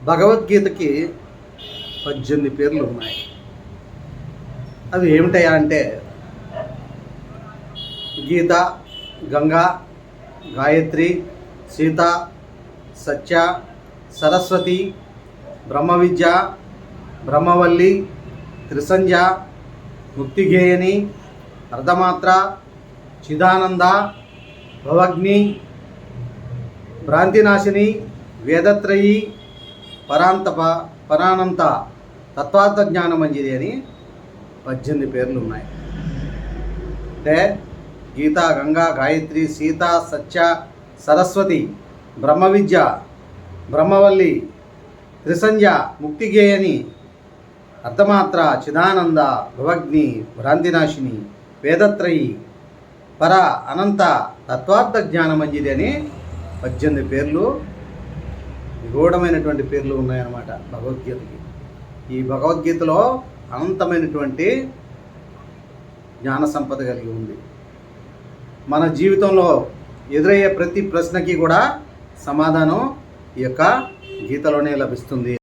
భగవద్గీతకి పద్దెనిమిది పేర్లు ఉన్నాయి అవి ఏమిటయా అంటే గీత గంగా గాయత్రి సీత సత్య సరస్వతి బ్రహ్మ విద్య బ్రహ్మవల్లి త్రిసంజ ముక్తిగేయని అర్ధమాత్ర చిదానంద భవగ్ని భ్రాంతినాశిని వేదత్రయి పరాంతప పరానంత తత్వార్థ జ్ఞానమంజిరి అని పద్దెనిమిది పేర్లు ఉన్నాయి అంటే గీత గంగా గాయత్రి సీత సత్య సరస్వతి బ్రహ్మ విద్య బ్రహ్మవల్లి త్రిసంధ్య ముక్తిగేయని అర్ధమాత్ర చిదానంద భవగ్ని భ్రాంతినాశిని వేదత్రయి పర అనంత తత్వార్థ జ్ఞానమంజిరి అని పద్దెనిమిది పేర్లు నిగూఢమైనటువంటి పేర్లు ఉన్నాయన్నమాట భగవద్గీతకి. ఈ భగవద్గీతలో అనంతమైనటువంటి జ్ఞాన సంపద కలిగి ఉంది. మన జీవితంలో ఎదురయ్యే ప్రతి ప్రశ్నకి కూడా సమాధానం ఈ యొక్క గీతలోనే లభిస్తుంది.